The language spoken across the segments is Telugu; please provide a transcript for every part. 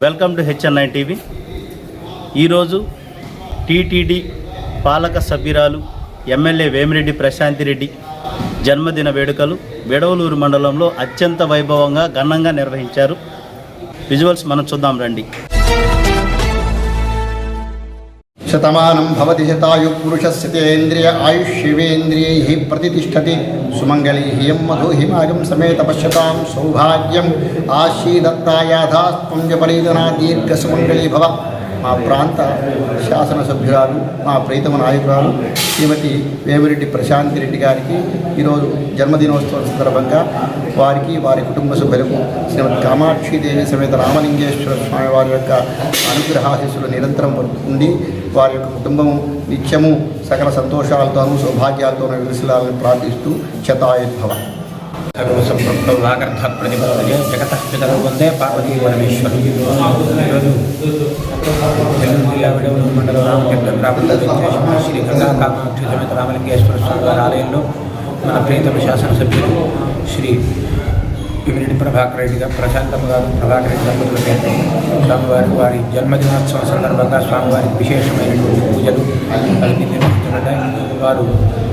Welcome to HNI TV. ఈరోజు టీటీడీ పాలక సభ్యురాలు ఎమ్మెల్యే వేమిరెడ్డి ప్రశాంతి రెడ్డి జన్మదిన వేడుకలు వెడవలూరు మండలంలో అత్యంత వైభవంగా ఘనంగా నిర్వహించారు. విజువల్స్ మనం చూద్దాం రండి. శతమానం భవతి శతాయు పురుషస్యతేంద్రియ ఆయుష్యవేంద్రియై ప్రతిష్టతి. సుమంగళైః మధుహిమాగం సమేత పశ్యతాం సౌభాగ్యం ఆశీదత్తాయాధాస్పుంజపరీదనా దీర్ఘ సుమంగళీ భవ. మా ప్రాంత శాసనసభ్యురాలు మా ప్రీతమ నాయకురాలు శ్రీమతి వేమిరెడ్డి ప్రశాంతి రెడ్డి గారికి ఈరోజు జన్మదినోత్సవం సందర్భంగా వారికి వారి కుటుంబ సభ్యులకు శ్రీమతి కామాక్షిదేవి సమేత రామలింగేశ్వర స్వామి వారి యొక్క అనుగ్రహాశిస్సులు నిరంతరం ఉండి వారి యొక్క కుటుంబం నిత్యము సకల సంతోషాలతోనూ సౌభాగ్యాలతోనూ విలసిల్లాలని ప్రార్థిస్తూ శతాయుద్భవ సర్వసంపృక్తౌ వాగర్ధ ప్రతిపదే జగత పితరు వందే పార్వతీ పరమేశ్వరు జిల్లా విడవలూరు మండలం రామతీర్థ గ్రామంలో శ్రీ గంగా కామాక్షి సమేత రామలింగేశ్వర స్వామి వారి ఆలయంలో మన ప్రియతమ శాసనసభ్యులు శ్రీ పివిరెడ్డి ప్రభాకర్ రెడ్డి గారు ప్రశాంతమ్మ గారు ప్రభాకర్ రెడ్డి దంపతుల పేరుతో స్వామివారి వారి జన్మదినోత్సవం సందర్భంగా స్వామివారికి విశేషమైనటువంటి పూజలు కలిపి నిర్వహించారు నిర్వహిస్తుంటాయి వారు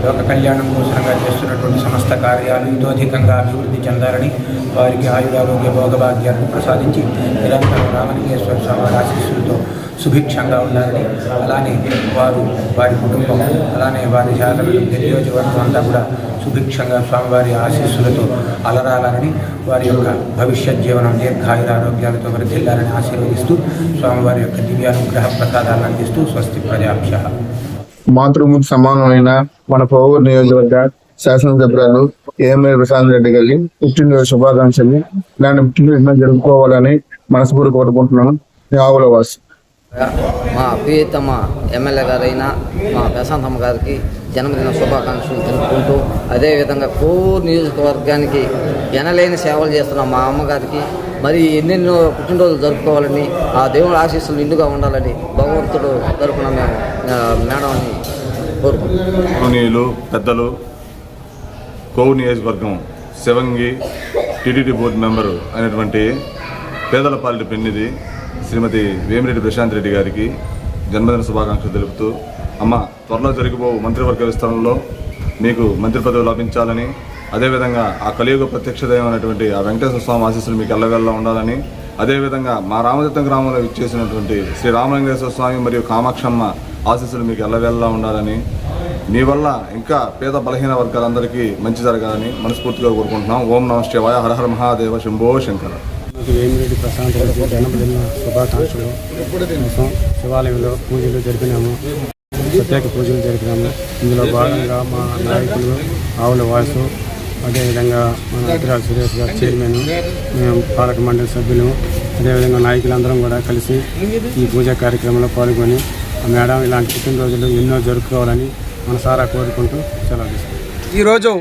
లోక కళ్యాణం కోసంగా చేస్తున్నటువంటి సమస్త కార్యాలు ఇతోధికంగా అభివృద్ధి చెందాలని వారికి ఆయురారోగ్య భోగభాగ్యాలను ప్రసాదించి నిరంతరం రామలింగేశ్వర స్వామి వారి ఆశీస్సులతో సుభిక్షంగా ఉండాలని అలానే వారు వారి కుటుంబం అలానే వారి శాసన నియోజకవర్గం అంతా కూడా సుభిక్షంగా స్వామివారి ఆశీస్సులతో అలరాలని వారి యొక్క భవిష్యత్ జీవనం దీర్ఘాయురారోగ్యాలతో వృద్ధిల్లాలని ఆశీర్వదిస్తూ స్వామివారి యొక్క దివ్యానుగ్రహ ప్రసాదాలను అందిస్తూ స్వస్తి ప్రజాభ్య. మాతృమూర్తి సమానమైన మన పౌరు నియోజకవర్గ శాసనసభ్యురాలు ఏఎంఎల్ ప్రశాంత్ రెడ్డి గారి పుట్టినరోజు శుభాకాంక్షలు. ఇలాంటి పుట్టినరోజు జరుపుకోవాలని మనస్ఫూర్తి కోరుకుంటున్నాను. ఆవుల వాసి. మా ప్రియతమ ఎమ్మెల్యే గారైన మా ప్రశాంతమ్మ గారికి జన్మదిన శుభాకాంక్షలు తెలుపుకుంటూ అదేవిధంగా కోర్ నియోజకవర్గానికి ఎనలేని సేవలు చేస్తున్న మా అమ్మగారికి మరి ఎన్నెన్నో పుట్టినరోజులు జరుపుకోవాలని ఆ దేవుని ఆశీస్సులు నిండుగా ఉండాలని భగవంతుడు తరఫున మేము ఆ, మేడంని కోరుకుంటున్నాం పెద్దలు కోవు నియోజకవర్గం శివంగి టీడీటీ బోర్డు మెంబరు అయినటువంటి పేదలపాలెటి పెన్నిది శ్రీమతి వేమిరెడ్డి ప్రశాంత్ రెడ్డి గారికి జన్మదిన శుభాకాంక్షలు తెలుపుతూ అమ్మ త్వరలో జరిగిపో మంత్రివర్గ విస్తరణలో మీకు మంత్రి పదవి లభించాలని అదేవిధంగా ఆ కలియుగ ప్రత్యక్ష దైవం ఆ వెంకటేశ్వర స్వామి ఆశీస్సులు మీకు ఎల్లవెల్లా ఉండాలని అదేవిధంగా మా రామదత్తం గ్రామంలో ఇచ్చేసినటువంటి శ్రీ రామలింగేశ్వర స్వామి మరియు కామాక్షమ్మ ఆశీస్సులు మీకు ఎల్లవెల్లా ఉండాలని మీ వల్ల ఇంకా పేద బలహీన వర్గాలందరికీ మంచి జరగాలని మనస్ఫూర్తిగా కోరుకుంటున్నాం. ఓం నమ శివాయ హరహర మహాదేవ శంభో శంకర. వేమిరెడ్డి ప్రశాంత్ జన్మదిన శుభాకాంక్షలు. శివాలయంలో పూజలు జరిపినాము. ప్రత్యేక పూజలు జరిపినాము. ఇందులో భాగంగా మా నాయకులు ఆవుల వాసు అదేవిధంగా మన అతిరాజు సురేష్ గారు చైర్మన్ మేము పాలక మండలి సభ్యులు అదేవిధంగా నాయకులందరం కూడా కలిసి ఈ పూజా కార్యక్రమంలో పాల్గొని ఆ మేడం ఇలాంటి పుట్టినరోజులు ఎన్నో జరుపుకోవాలని మనసారా కోరుకుంటూ సెలవు తీసుకుంటాం ఈరోజు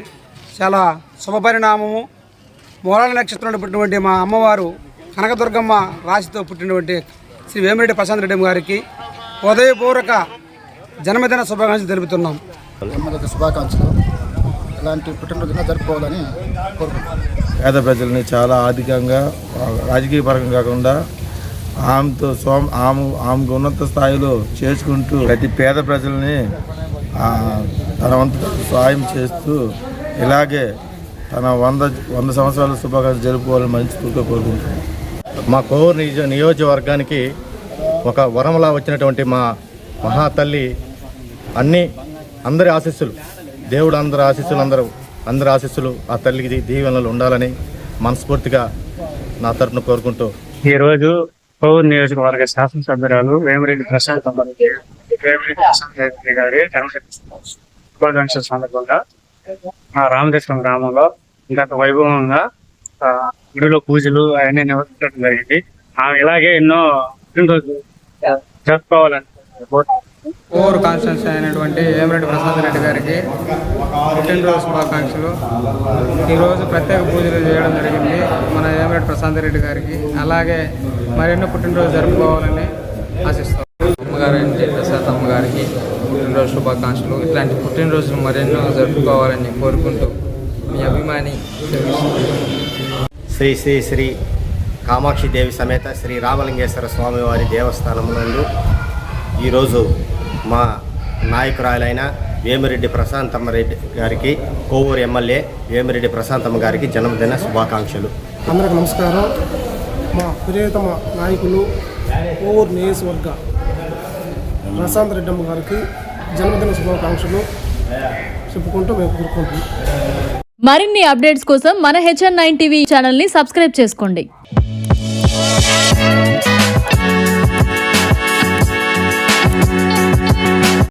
చాలా శుభపరిణామము మూలాల నక్షత్రంలో పుట్టినటువంటి మా అమ్మవారు కనకదుర్గమ్మ రాశితో పుట్టినటువంటి శ్రీ వేమిరెడ్డి ప్రశాంత్ రెడ్డి గారికి ఉదయపూర్వక జన్మదిన శుభాకాంక్షలు తెలుపుతున్నాం. జన్మదిన శుభాకాంక్షలు. ఇలాంటి పుట్టినరోజున జరుపుకోవాలని కోరుకుంటున్నాను పేద ప్రజల్ని చాలా ఆర్థికంగా రాజకీయ పరంగా కాకుండా ఆమెతో సోమ ఆమె ఆమెకు ఉన్నత స్థాయిలో చేసుకుంటూ ప్రతి పేద ప్రజల్ని ఆ, తన వంతు సాయం చేస్తూ ఇలాగే తన వంద వంద సంవత్సరాల శుభాకాంక్షలు జరుపుకోవాలని మనస్ఫూర్తిగా కోరుకుంటున్నాను మా కోవూరు నియోజ నియోజకవర్గానికి ఒక వరంలా వచ్చినటువంటి మా మహాతల్లి అన్ని అందరి ఆశీస్సులు దేవుడు అందరి ఆశీస్సులు అందరూ అందరి ఆశీస్సులు ఆ తల్లికి దీవెనలు ఉండాలని మనస్ఫూర్తిగా నా తరఫున కోరుకుంటూ. ఈరోజు పౌర్ నియోజకవర్గ శాసనసభ్యురాలు వేమిరెడ్డి ప్రశాంత్ వేమిరెడ్డి ప్రశాంత్ గారి జన్మదిన సందర్భంగా మా రామదేశ్వరం గ్రామంలో ఇంత వైభవంగా గుడిలో పూజలు అవన్నీ నిర్వహించడం జరిగింది. ఆమె ఇలాగే ఎన్నో పుట్టినరోజు జరుపుకోవాలని ఓవర్ కాన్స్టెన్స్ అయినటువంటి వేమిరెడ్డి ప్రసాద్ రెడ్డి గారికి పుట్టినరోజు శుభాకాంక్షలు. ఈరోజు ప్రత్యేక పూజలు చేయడం జరిగింది మన వేమిరెడ్డి ప్రశాంత్ రెడ్డి గారికి. అలాగే మరెన్నో పుట్టినరోజు జరుపుకోవాలని ఆశిస్తాం అమ్మగారు ఎన్టీ ప్రసాద్ అమ్మగారికి పుట్టినరోజు శుభాకాంక్షలు. ఇట్లాంటి పుట్టినరోజులు మరెన్నో జరుపుకోవాలని కోరుకుంటూ మీ అభిమాని శ్రీ శ్రీ శ్రీ కామాక్షి దేవి సమేత శ్రీ రామలింగేశ్వర స్వామివారి దేవస్థానం నందు ఈరోజు మా నాయకురాలైన వేమిరెడ్డి ప్రశాంతమ్మ రెడ్డి గారికి కోవూరు ఎమ్మెల్యే వేమిరెడ్డి ప్రశాంతమ్మ గారికి జన్మదిన శుభాకాంక్షలు. అందరికి నమస్కారం. మా ప్రియతమ నాయకులు కోవూరు నియోజకవర్గ ప్రశాంత్ రెడ్డమ్మ గారికి జన్మదిన శుభాకాంక్షలు చెప్పుకుంటూ మేము కోరుకుంటున్నాం. మరిన్ని అప్డేట్స్ కోసం మన హెచ్ఎన్ నైన్ టీవీ ఛానల్ని సబ్స్క్రైబ్ చేసుకోండి.